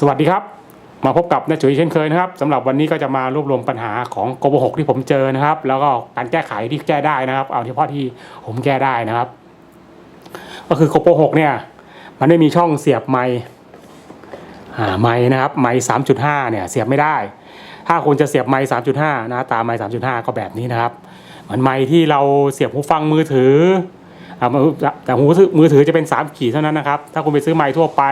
สวัสดีครับ มาพบกับนาจุ๋ยเช่นเคยนะครับสำหรับวันนี้ก็จะมารวบรวมปัญหาของโกโบหกที่ผมเจอนะครับ แล้วก็การแก้ไขที่แก้ได้นะครับ เอาเฉพาะที่ผมแก้ได้นะครับ ก็คือโกโบหกเนี่ย มันไม่มีช่องเสียบไม่าไมค์นะครับ ไมค์สามจุดห้าเนี่ยเสียบไม่ได้ ถ้าคุณจะเสียบไมค์สามจุดห้านะตามไมค์สามจุดห้าก็แบบนี้นะครับเหมือนไมค์ที่เราเสียบหูฟังมือถือแต่หูมือถือจะเป็นสามขีดเท่านั้นนะครับ ถ้าคุณไปซื้อไมค์ทั่วไป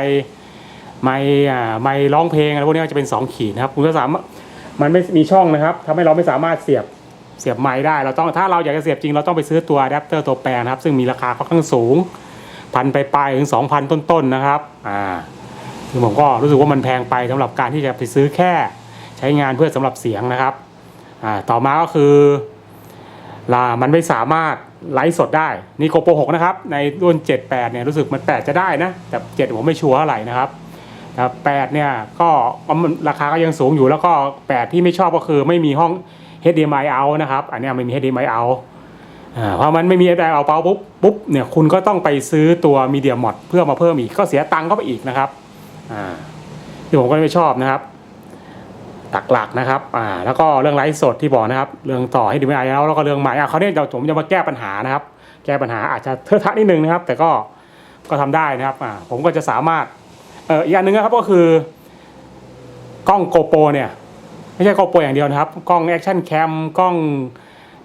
ไมค์อ่าไมค์ร้องเพลงอะไรพวกนี้ก็จะเป็น 2 ขีดนะครับคุณก็สามารถมันไม่มีช่องนะครับทำให้เราไม่สามารถเสียบเสียบไมค์ได้ เราต้องถ้าเราอยากจะเสียบจริงเราต้องไปซื้อตัวอะแดปเตอร์ตัวแปลงนะครับ ซึ่งมีราคาค่อนข้างสูงพันไปปลายถึง 2,000 ต้นๆนะครับอ่าซึ่งผมก็รู้สึกว่ามันแพงไปสำหรับการที่จะไปซื้อแค่ใช้งานเพื่อสำหรับเสียงนะครับอ่าต่อมาก็คือลามันไม่สามารถไลฟ์สดได้นี่โกโปร6นะครับในรุ่น 78เนี่ยรู้สึกมัน 8 จะได้นะแต่ 7 ผมไม่ชัวร์เท่าไหร่นะครับ แต่แปดเนี่ยก็ราคาก็ยังสูงอยู่แล้วก็แปดที่ไม่ชอบก็คือไม่มีห้อง HDMI out นะครับ อันนี้ไม่มี HDMI out เพราะมันไม่มี HDMI out ปุ๊บปุ๊บเนี่ยคุณก็ต้องไปซื้อตัว Media Mod เพื่อมาเพิ่มอีก ก็เสียตังค์เข้าไปอีกนะครับที่ผมก็ไม่ชอบนะครับหลักๆนะครับอ่าแล้วก็เรื่องไลฟ์สดที่บอกนะครับ เรื่องต่อ HDMI out แล้วก็เรื่องใหม่อะเขาเนี่ยเดี๋ยวผมจะมาแก้ปัญหานะครับ แก้ปัญหาอาจจะเทอะทะนิดนึงนะครับ แต่ก็ก็ทำได้นะครับอ่าผมก็จะสามารถ เอออีกอันหนึ่งนะครับก็คือกล้องโกโปรเนี่ย ไม่ใช่โกโปรอย่างเดียวนะครับ กล้องแอคชั่นแคมกล้อง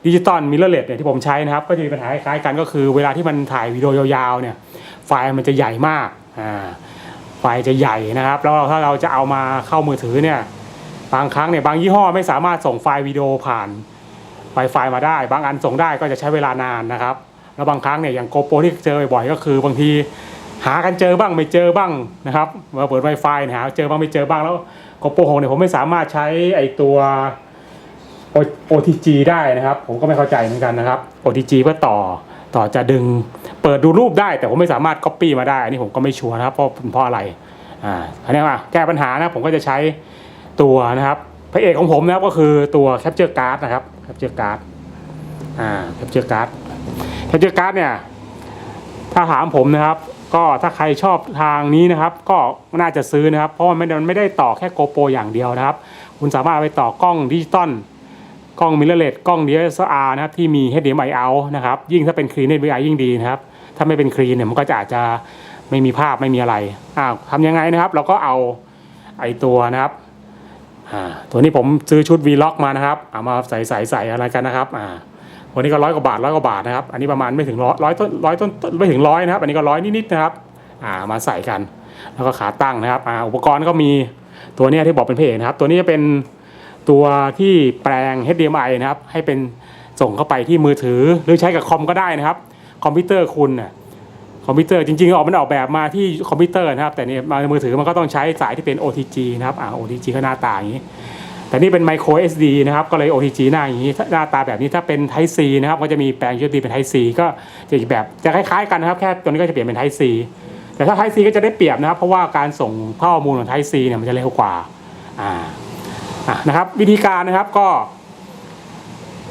ดิจิตอลมิเรอร์เลสเนี่ยที่ผมใช้นะครับ ก็จะมีปัญหาคล้ายกันก็คือ เวลาที่มันถ่ายวิดีโอยาวๆเนี่ย ไฟล์มันจะใหญ่มากอ่าไฟล์จะใหญ่นะครับ แล้วถ้าเราจะเอามาเข้ามือถือเนี่ยบางครั้งเนี่ยบางยี่ห้อไม่สามารถส่งไฟล์วิดีโอผ่าน Wi-Fi มาได้ บางอันส่งได้ก็จะใช้เวลานานนะครับ แล้วบางครั้งเนี่ยอย่างโกโปรที่เจอบ่อยๆก็คือบางที หากันเจอบ้างไม่เจอบ้างนะครับมาเปิด Wi-Fi เนี่ยหาเจอบ้างไม่เจอบ้างแล้วโกโปรหเนี่ยผมไม่สามารถใช้ไอตัว O- OTG ได้นะครับ ผมก็ไม่เข้าใจเหมือนกันนะครับ OTG เพื่อต่อต่อจะดึงเปิดดูรูปได้ แต่ผมไม่สามารถ Copy มาได้อันนี้ผมก็ไม่ชัวร์นะครับเพราะเพราะอะไรอ่าอันนี้ว่าแก้ปัญหานะผมก็จะใช้ตัวนะครับพระเอกของผมนะครับก็คือตัว Capture Card นะครับ Capture Card อ่า Capture Card Capture Card เนี่ยถ้าถามผมนะครับ ก็ถ้าใครชอบทางนี้นะครับ ก็น่าจะซื้อนะครับ เพราะว่ามันไม่ได้มันไม่ได้ต่อแค่โกโปรอย่างเดียวนะครับ คุณสามารถไปต่อกล้องดิจิตอลกล้องมิเรเลสกล้อง DSLR นะครับที่มี HDMI out นะครับ ยิ่งถ้าเป็นคลีน HDMI ยิ่งดีนะครับ ถ้าไม่เป็นคลีนเนี่ยมันก็จะอาจจะไม่มีภาพไม่มีอะไรอ้าวทำยังไงนะครับ เราก็เอาไอตัวนะครับอ่าตัวนี้ผมซื้อชุด Vlog มานะครับ เอามาใส่ใส่ใส่อะไรกันนะครับอ่า วันนี้ก็ร้อยกว่าบาทร้อยกว่าบาทนะครับ อันนี้ประมาณไม่ถึงร้อยร้อยต้นร้อยต้นไม่ถึงร้อยนะครับ อันนี้ก็ร้อยนิดๆนะครับ อ่ามาใส่กัน แล้วก็ขาตั้งนะครับ อ่าอุปกรณ์ก็มีตัวนี้ที่บอกเป็นเพจนะครับ ตัวนี้จะเป็นตัวที่แปลง HDMI นะครับ ให้เป็นส่งเข้าไปที่มือถือหรือใช้กับคอมก็ได้นะครับ คอมพิวเตอร์คุณน่ะคอมพิวเตอร์จริงๆออกมันออกแบบมาที่คอมพิวเตอร์นะครับ แต่เนี่ยมาในมือถือมันก็ต้องใช้สายที่เป็น OTG นะครับ อ่า OTG ก็หน้าตาอย่างนี้ แต่นี่เป็น micro SD นะครับ ก็เลย OTG หน้าอย่างนี้ หน้าตาแบบนี้ถ้าเป็น Type C นะครับ ก็จะมีแปลง USB เป็น Type C ก็จะอีกแบบจะคล้ายๆกันนะครับ แค่ตัวนี้ก็จะเปลี่ยนเป็น Type C แต่ถ้า Type C ก็จะได้เปรียบนะครับ เพราะว่าการส่งข้อมูลของ Type C เนี่ยมันจะเร็วกว่าอ่าอะนะครับ วิธีการนะครับก็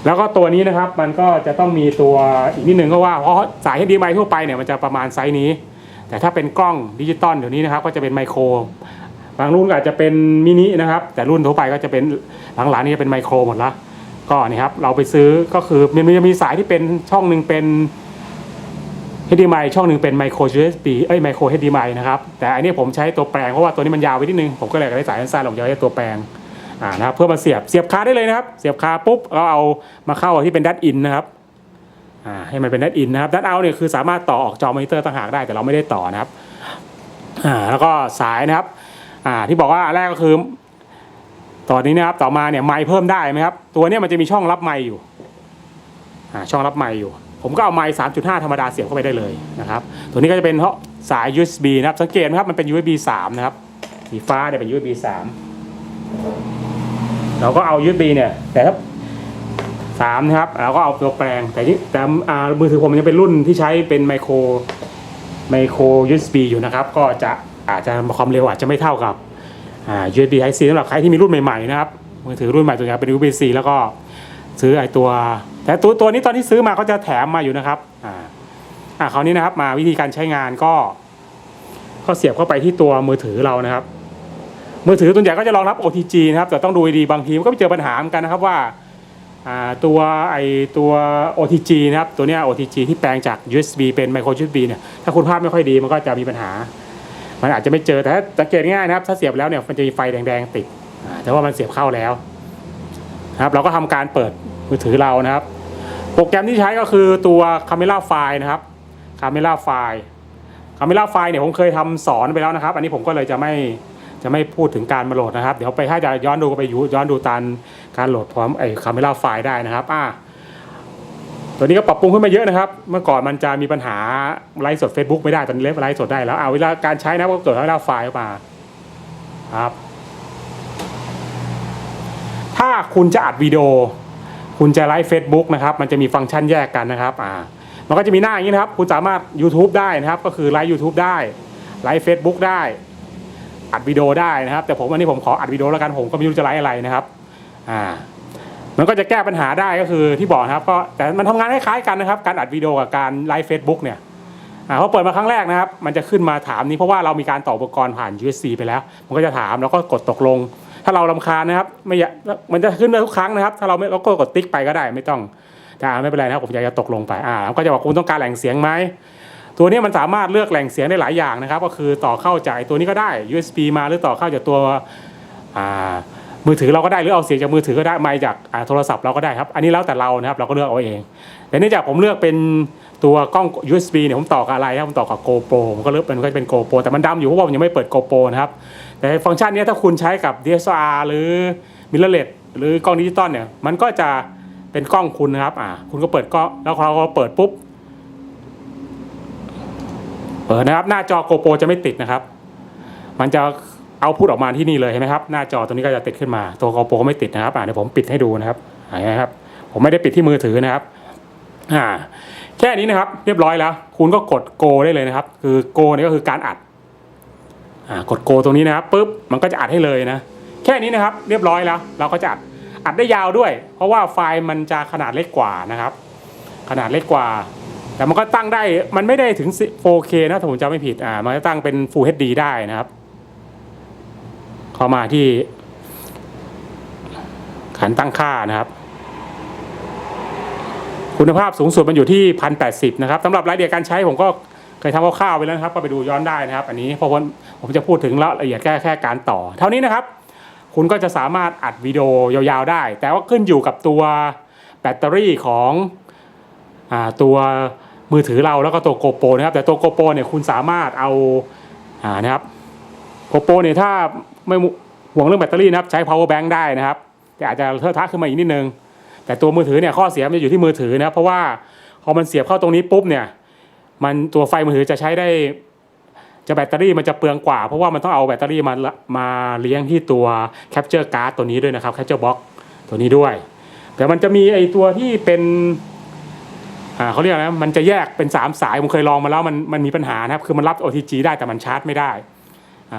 แล้วก็ตัวนี้นะครับ มันก็จะต้องมีตัวอีกนิดนึงก็ว่าเพราะสาย HDMI ทั่วไปเนี่ยมันจะประมาณไซส์นี้ แต่ถ้าเป็นกล้องดิจิตอลเดี๋ยวนี้นะครับ ก็จะเป็นไมโคร บางรุ่นก็อาจจะเป็นมินินะครับ แต่รุ่นทั่วไปก็จะเป็นหลังๆนี่จะเป็นไมโครหมดละก็นี่ครับเราไปซื้อก็คือมันจะมีสายที่เป็นช่องหนึ่งเป็น HDMI ช่องหนึ่งเป็นไมโคร USB เอ้ยไมโคร HDMI นะครับแต่อันนี้ผมใช้ตัวแปลงเพราะว่าตัวนี้มันยาวไปนิดนึงผมก็เลยได้สายสั้นๆผมจะใช้ตัวแปลงอ่านะครับเพื่อมาเสียบเสียบคาได้เลยนะครับ เสียบคาปุ๊บเราเอามาเข้าที่เป็นดัตอินนะครับอ่าให้มันเป็นดัตอินนะครับดัตเอาเนี่ยคือสามารถต่อออกจอมอนิเตอร์ต่างหากได้แต่เราไม่ได้ต่อนะครับอ่าแล้วก็สายนะครับ อ่าที่บอกว่าแรกก็คือตอนนี้นะครับต่อมาเนี่ยไมค์เพิ่มได้ไหมครับตัวเนี้ยมันจะมีช่องรับไมค์อยู่อ่าช่องรับไมค์อยู่ ผมก็เอาไมค์3.5ธรรมดาเสียบเข้าไปได้เลยนะครับตัวนี้ก็จะเป็นสาย USB นะครับสังเกตนะครับมันเป็น USB 3นะครับสีฟ้าเนี่ยเป็น USB 3เราก็เอา USB เนี่ยแต่ถ้าสามนะครับเราก็เอาตัวแปลงแต่ที่แต่อ่ามือถือผมมันยังเป็นรุ่นที่ใช้เป็นไมโครไมโคร USB อยู่นะครับ ก็จะ อาจจะความเร็วอาจจะไม่เท่ากับ USB Type C สำหรับใครที่มีรุ่นใหม่ๆนะครับมือถือรุ่นใหม่ตัวนี้เป็น USB C แล้วก็ซื้อไอตัว แต่ตัวตัวนี้ตอนที่ซื้อมาก็จะแถมมาอยู่นะครับอ่าอ่าคราวนี้นะครับมาวิธีการใช้งานก็ก็เสียบเข้าไปที่ตัวมือถือเรานะครับ มือถือตัวใหญ่ก็จะรองรับ OTG นะครับแต่ต้องดูดีบางทีมันก็ไปเจอปัญหาเหมือนกันนะครับว่าอ่าตัวไอตัว OTG นะครับตัวเนี้ย OTG ที่แปลงจาก USB เป็น micro USB เนี่ยถ้าคุณภาพไม่ค่อยดีมันก็จะมีปัญหา มันอาจจะไม่เจอแต่ถ้าสังเกตง่ายนะครับ ถ้าเสียบแล้วเนี่ยมันจะมีไฟแดงๆติดแต่ว่ามันเสียบเข้าแล้วนะครับ เราก็ทำการเปิดมือถือเรานะครับ โปรแกรมที่ใช้ก็คือตัว Camera File นะครับ Camera File Camera File เนี่ยผมเคยทำสอนไปแล้วนะครับ อันนี้ผมก็เลยจะไม่จะไม่พูดถึงการมาโหลดนะครับ เดี๋ยวไปถ้าจะย้อนดูก็ไปย้อนดูตามการโหลดพร้อมไอ้ Camera File ได้นะครับอ่า ตัวนี้ก็ปรับปรุงขึ้นมาเยอะนะครับ เมื่อก่อนมันจะมีปัญหาไลฟ์สด Facebook ไม่ได้ ตอนนี้ไลฟ์สดได้แล้ว เอาเวลาการใช้นะก็เกิด Camera File ออกมาครับ ถ้าคุณจะอัดวิดีโอ คุณจะไลฟ์ Facebook นะครับ มันจะมีฟังก์ชันแยกกันนะครับ อ่า มันก็จะมีหน้าอย่างนี้นะครับ คุณสามารถ YouTube ได้นะครับ ก็คือไลฟ์ YouTube ได้ ไลฟ์ Facebook ได้ อัดวิดีโอได้นะครับ แต่ผมอันนี้ผมขออัดวิดีโอแล้วกัน ผมก็ไม่รู้จะไลฟ์อะไรนะครับ อ่า มันก็จะแก้ปัญหาได้ก็คือที่บอกนะครับก็แต่มันทำงานคล้ายๆกันนะครับ การอัดวิดีโอกับการไลฟ์ Facebook เนี่ยพอเปิดมาครั้งแรกนะครับ มันจะขึ้นมาถามนี้เพราะว่าเรามีการต่ออุปกรณ์ผ่าน USB ไปแล้ว มันก็จะถามแล้วก็กดตกลง ถ้าเราลำคาญนะครับไม่อยากมันจะขึ้นมาทุกครั้งนะครับ ถ้าเราไม่เราก็กดติ๊กไปก็ได้ไม่ต้องแต่ไม่เป็นไรนะครับผมอยากจะตกลงไปอ่าแล้วก็จะบอกคุณต้องการแหล่งเสียงไหมตัวนี้มันสามารถเลือกแหล่งเสียงได้หลายอย่างนะครับ ก็คือต่อเข้าจากตัวนี้ก็ได้ USB มาหรือต่อเข้าจากตัวอ่า มือถือเราก็ได้หรือเอาเสียงจากมือถือก็ได้ไมค์จากโทรศัพท์เราก็ได้ครับ อันนี้แล้วแต่เรานะครับเราก็เลือกเอาเองแต่เนื่องจากผมเลือกเป็นตัวกล้อง USB เนี่ยผมต่อกับอะไรครับผมต่อกับ GoPro ผมก็เลือกเป็นก็เป็น GoPro แต่มันดำอยู่เพราะว่าผมยังไม่เปิด GoPro นะครับแต่ฟังก์ชันนี้ถ้าคุณใช้กับ DSLR หรือ mirrorless หรือกล้องดิจิตอลเนี่ยมันก็จะเป็นกล้องคุณนะครับอ่าคุณก็เปิดกล้องแล้วเราก็เปิดปุ๊บเปิดนะครับหน้าจอ GoPro จะไม่ติดนะครับ มันจะ เอาพูดออกมาที่นี่เลยเห็นไหมครับหน้าจอตัวนี้ก็จะติดขึ้นมา ตัว GoPro ก็ไม่ติดนะครับอ่าเดี๋ยวผมปิดให้ดูนะครับอ่าเห็นไหมครับ ผมไม่ได้ปิดที่มือถือนะครับอ่าแค่นี้นะครับเรียบร้อยแล้ว คุณก็กด Go ได้เลยนะครับ คือ Go เนี่ยก็คือการอัดอ่ากด Go ตรงนี้นะครับปุ๊บมันก็จะอัดให้เลยนะ แค่นี้นะครับเรียบร้อยแล้ว เราก็จะอัดอัดได้ยาวด้วย เพราะว่าไฟล์มันจะขนาดเล็กกว่านะครับ ขนาดเล็กกว่าแต่มันก็ตั้งได้มันไม่ได้ถึง 4K นะถ้าผมจำไม่ผิดอ่ามันจะตั้งเป็น Full HD ได้นะครับ เข้ามาที่ ขันตั้งค่านะครับ คุณภาพสูงสุดมันอยู่ที่1080นะครับสำหรับรายละเอียดการใช้ผมก็เคยทำคร่าวๆไปแล้วนะครับ ก็ไปดูย้อนได้นะครับ อันนี้เพราะว่าผมจะพูดถึงรายละเอียดแค่แค่การต่อ เท่านี้นะครับ คุณก็จะสามารถอัดวิดีโอยาวๆได้ แต่ว่าขึ้นอยู่กับตัวแบตเตอรี่ของอตัวมือถือเราแล้วก็ตัวโกโปรนะครับ แต่ตัวโกโปรเนี่ยคุณสามารถเอาอ่านะครับ โกโปรเนี่ยถ้าไม่ห่วงเรื่องแบตเตอรี่นะครับ ใช้ power bank ได้นะครับ แต่อาจจะเทอะทะขึ้นมาอีกนิดนึง แต่ตัวมือถือเนี่ยข้อเสียมันจะอยู่ที่มือถือนะครับเพราะว่าพอมันเสียบเข้าตรงนี้ปุ๊บเนี่ย มันตัวไฟมือถือจะใช้ได้จะแบตเตอรี่มันจะเปลืองกว่า เพราะว่ามันต้องเอาแบตเตอรี่มามาเลี้ยงที่ตัว capture card ตัวนี้ด้วยนะครับ capture box ตัวนี้ด้วย แต่มันจะมีไอตัวที่เป็นเขาเรียกนะมันจะแยกเป็นสามสายผมเคยลองมาแล้วมันมันมีปัญหานะครับ คือมันรับ OTG ได้แต่มันชาร์จไม่ได้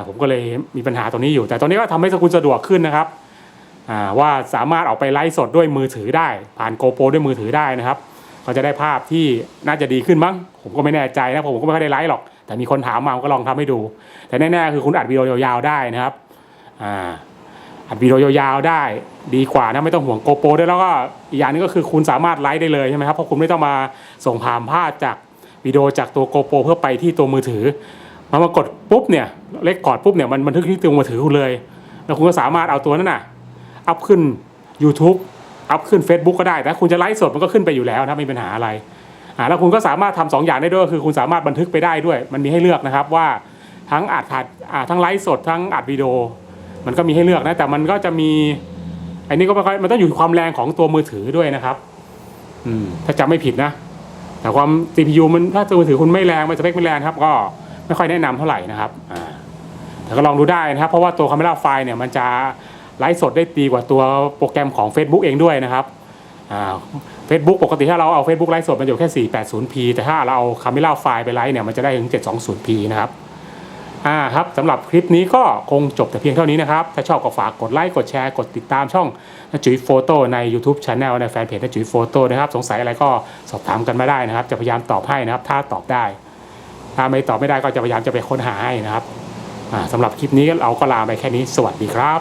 ผมก็เลยมีปัญหาตรงนี้อยู่ แต่ตอนนี้ก็ทำให้คุณสะดวกขึ้นนะครับว่าสามารถออกไปไลฟ์สดด้วยมือถือได้ ผ่านโกโปรด้วยมือถือได้นะครับก็จะได้ภาพที่น่าจะดีขึ้นมั้ง ผมก็ไม่แน่ใจนะผมก็ไม่ค่อยได้ไลฟ์หรอก แต่มีคนถามมาก็ลองทำให้ดู แต่แน่ๆคือคุณอัดวิดีโอยาวๆได้นะครับอัดวิดีโอยาวๆได้ ดีกว่านะไม่ต้องห่วงโกโปรด้วยแล้วก็อีกอย่างนึงก็คือคุณสามารถไลฟ์ได้เลยใช่ไหมครับเพราะคุณไม่ต้องมาส่งผ่านภาพจากวิดีโอจากตัวโกโปรเพื่อไปที่ตัวมือถือ มามากดปุ๊บเนี่ยเล็กอดปุ๊บเนี่ยมันบันทึกที่ตัวมือถือคุณเลย แล้วคุณก็สามารถเอาตัวนั้นน่ะอัพขึ้น YouTube อัพขึ้น Facebook ก็ได้แต่คุณจะไลฟ์สดมันก็ขึ้นไปอยู่แล้วนะไม่มีปัญหาอะไรอ่าแล้วคุณก็สามารถทำสองอย่างได้ด้วยคือคุณสามารถบันทึกไปได้ด้วย มันมีให้เลือกนะครับว่าทั้งอัดถ่ายอ่าทั้งไลฟ์สดทั้งอัดวิดีโอ มันก็มีให้เลือกนะแต่มันก็จะมีอ้นี่ก็ไม่ค่อยมันต้องอยู่ความแรงของตัวมือถือด้วยนะครับ อืมถ้าจำไม่ผิดนะ แต่ความ CPU มันถ้าตัวมือถือคุณไม่แรงไม่สเปคไม่แรงครับ ก็ ไม่ค่อยแนะนำเท่าไหร่นะครับแต่ก็ลองดูได้นะครับ เพราะว่าตัว Camera File เนี่ยมันจะไลฟ์สดได้ดีกว่าตัวโปรแกรมของ Facebook เองด้วยนะครับเฟซบุ๊กปกติถ้าเราเอา Facebook ไลฟ์สดมันอยู่แค่ 480p แต่ถ้าเราเอา Camera File ไปไลฟ์เนี่ยมันจะได้ถึง 720p นะครับอ่าครับสำหรับคลิปนี้ก็คงจบแต่เพียงเท่านี้นะครับ ถ้าชอบก็ฝากกดไลค์กดแชร์กดติดตามช่องนจุ๋ยโฟโต้ใน YouTube Channel ในแฟนเพจนจุ๋ยโฟโต้นะครับ สงสัยอะไรก็สอบถามกันมาได้นะครับ จะพยายามตอบให้นะครับ ถ้าตอบได้ ถ้าไม่ตอบไม่ได้ก็จะพยายามจะไปค้นหาให้นะครับสำหรับคลิปนี้เราก็ลาไปแค่นี้สวัสดีครับ